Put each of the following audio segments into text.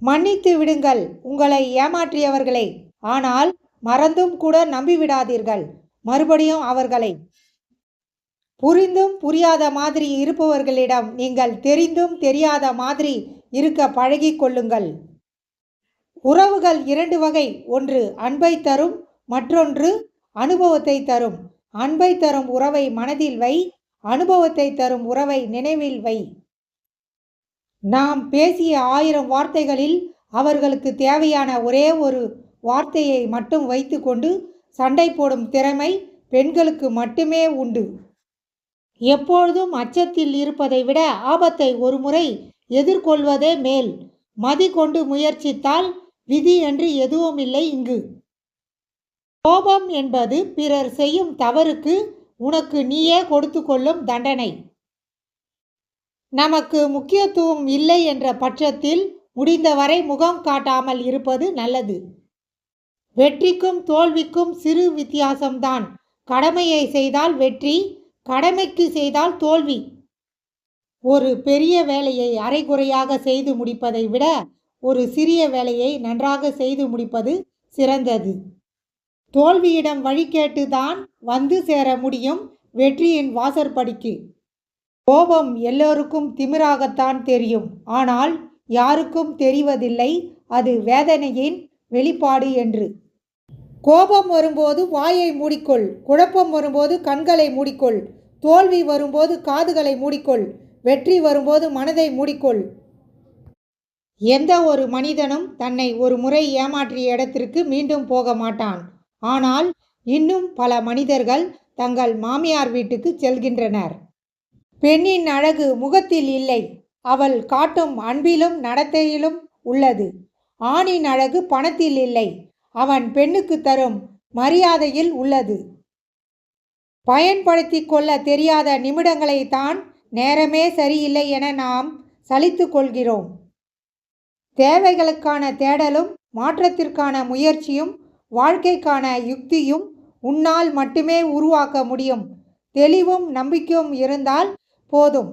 மன்னித்து விடுங்கள். உங்களை ஏமாற்றியவர்களை. ஆனால் மறந்தும் கூட நம்பிவிடாதீர்கள். மறுபடியும் அவர்களை. புரிந்தும் புரியாத மாதிரி இருப்பவர்களிடம் நீங்கள் தெரிந்தும் தெரியாத மாதிரி இருக்க பழகிக்கொள்ளுங்கள் உறவுகள் இரண்டு வகை. ஒன்று அன்பை தரும் மற்றொன்று அனுபவத்தை தரும். அன்பை தரும் உறவை மனதில் வை அனுபவத்தை தரும் உறவை நினைவில் வை. நாம் பேசிய ஆயிரம் வார்த்தைகளில் அவர்களுக்கு தேவையான ஒரே ஒரு வார்த்தையை மட்டும் வைத்துக்கொண்டு சண்டை போடும் திறமை பெண்களுக்கு மட்டுமே உண்டு. எப்பொழுதும் அச்சத்தில் இருப்பதை விட ஆபத்தை ஒருமுறை எதிர்கொள்வதே மேல். மதி கொண்டு முயற்சித்தால் விதி என்று எதுவும் இல்லை இங்கு. கோபம் என்பது பிறர் செய்யும் தவறுக்கு உனக்கு நீயே கொடுத்து கொள்ளும் தண்டனை. நமக்கு முக்கியத்துவம் இல்லை என்ற பட்சத்தில் முடிந்தவரை முகம் காட்டாமல் இருப்பது நல்லது. வெற்றிக்கும் தோல்விக்கும் சிறு வித்தியாசம்தான். கடமையை செய்தால் வெற்றி கடமைக்கு செய்தால் தோல்வி. ஒரு பெரிய வேலையை அரைகுறையாக செய்து முடிப்பதை விட ஒரு சிறிய வேலையை நன்றாக செய்து முடிப்பது சிறந்தது. தோல்வியிடம் வழி கேட்டுதான் வந்து சேர முடியும் வெற்றியின் வாசற்படிக்கு. கோபம் எல்லோருக்கும் திமிராகத்தான் தெரியும். ஆனால் யாருக்கும் தெரிவதில்லை. அது வேதனையின் வெளிப்பாடு என்று. கோபம் வரும்போது வாயை மூடிக்கொள். குழப்பம் வரும்போது கண்களை மூடிக்கொள். தோல்வி வரும்போது காதுகளை மூடிக்கொள். வெற்றி வரும்போது மனதை மூடிக்கொள். எந்த ஒரு மனிதனும் தன்னை ஒரு முறை ஏமாற்றிய இடத்திற்கு மீண்டும் போக மாட்டான். ஆனால் இன்னும் பல மனிதர்கள் தங்கள் மாமியார் வீட்டுக்கு செல்கின்றனர். பெண்ணின் அழகு முகத்தில் இல்லை. அவள் காட்டும் அன்பிலும் நடத்தையிலும் உள்ளது. ஆணின் அழகு பணத்தில் இல்லை. அவன் பெண்ணுக்கு தரும் மரியாதையில் உள்ளது. பயன்படுத்தி கொள்ள தெரியாத நிமிடங்களை தான் நேரமே சரியில்லை என நாம் சலித்து கொள்கிறோம். தேவைகளுக்கான தேடலும் மாற்றத்திற்கான முயற்சியும் வாழ்க்கைக்கான யுக்தியும் உன்னால் மட்டுமே உருவாக்க முடியும். தெளிவும் நம்பிக்கையும் இருந்தால் போதும்.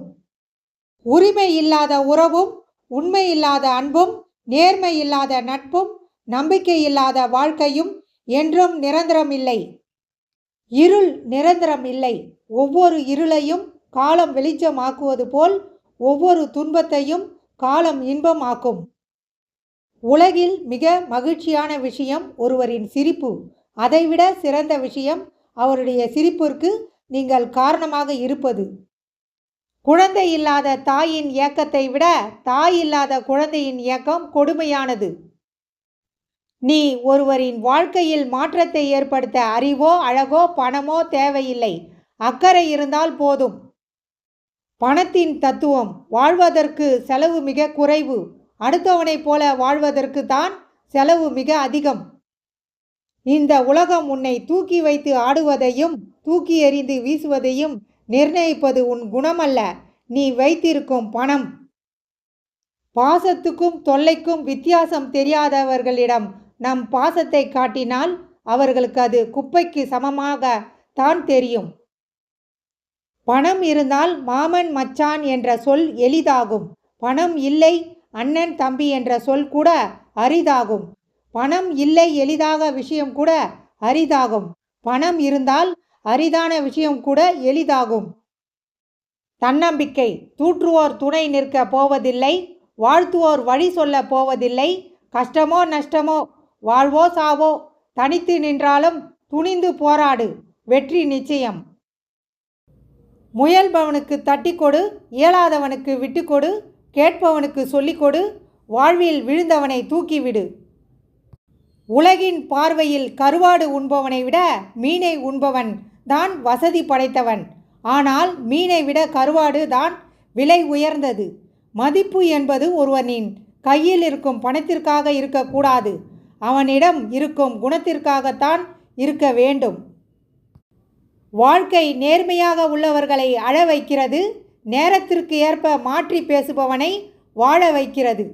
உரிமை இல்லாத உறவும் உண்மை இல்லாத அன்பும் நேர்மை இல்லாத நட்பும் நம்பிக்கை இல்லாத வாழ்க்கையும் என்றும் நிரந்தரம் இல்லை. இருள் நிரந்தரம் இல்லை. ஒவ்வொரு இருளையும் காலம் வெளிச்சமாக்குவது போல் ஒவ்வொரு துன்பத்தையும் காலம் இன்பம் ஆக்கும் உலகில் மிக மகிழ்ச்சியான விஷயம் ஒருவரின் சிரிப்பு. அதைவிட சிறந்த விஷயம் அவருடைய சிரிப்பிற்கு நீங்கள் காரணமாக இருப்பது. குழந்தை இல்லாத தாயின் ஏக்கத்தை விட தாய் இல்லாத குழந்தையின் ஏக்கம் கொடுமையானது. நீ ஒருவரின் வாழ்க்கையில் மாற்றத்தை ஏற்படுத்த அறிவோ அழகோ பணமோ தேவையில்லை. அக்கறை இருந்தால் போதும். பணத்தின் தத்துவம் வாழ்வதற்கு செலவு மிக குறைவு. அடுத்தவனைப் போல வாழ்வதற்கு தான் செலவு மிக அதிகம். இந்த உலகம் உன்னை தூக்கி வைத்து ஆடுவதையும் தூக்கி எறிந்து வீசுவதையும் நிர்ணயிப்பது உன் குணமல்ல. நீ வைத்திருக்கும் பணம். பாசத்துக்கும் தொல்லைக்கும் வித்தியாசம் தெரியாதவர்களிடம் நம் பாசத்தை காட்டினால் அவர்களுக்கு அது குப்பைக்கு சமமாக தான் தெரியும். பணம் இருந்தால் மாமன் மச்சான் என்ற சொல் எளிதாகும். பணம் இல்லை அண்ணன் தம்பி என்ற சொல் கூட அரிதாகும். பணம் இல்லை எளிதாக விஷயம் கூட அரிதாகும். பணம் இருந்தால் அரிதான விஷயம் கூட எளிதாகும். தன்னம்பிக்கை. தூற்றுவோர் துணை நிற்க போவதில்லை. வாழ்த்துவோர் வழி சொல்ல போவதில்லை. கஷ்டமோ நஷ்டமோ வாழ்வோ சாவோ தனித்து நின்றாலும் துணிந்து போராடு. வெற்றி நிச்சயம். முயல்பவனுக்கு தட்டி கொடு இயலாதவனுக்கு விட்டுக்கொடு கேட்பவனுக்கு சொல்லிக் கொடு வாழ்வில் விழுந்தவனை தூக்கிவிடு. உலகின் பார்வையில் கருவாடு உண்பவனை விட மீனை உண்பவன் தான் வசதி படைத்தவன். ஆனால் மீனை விட கருவாடு தான் விலை உயர்ந்தது. மதிப்பு என்பது ஒருவனின் கையில் இருக்கும் பணத்திற்காக இருக்கக்கூடாது. அவனிடம் இருக்கும் குணத்திற்காகத்தான் இருக்க வேண்டும். வாழ்க்கை நேர்மையாக உள்ளவர்களை அழ வைக்கிறது நேரத்திற்கு ஏற்ப மாற்றி பேசுபவனை வாழ வைக்கிறது.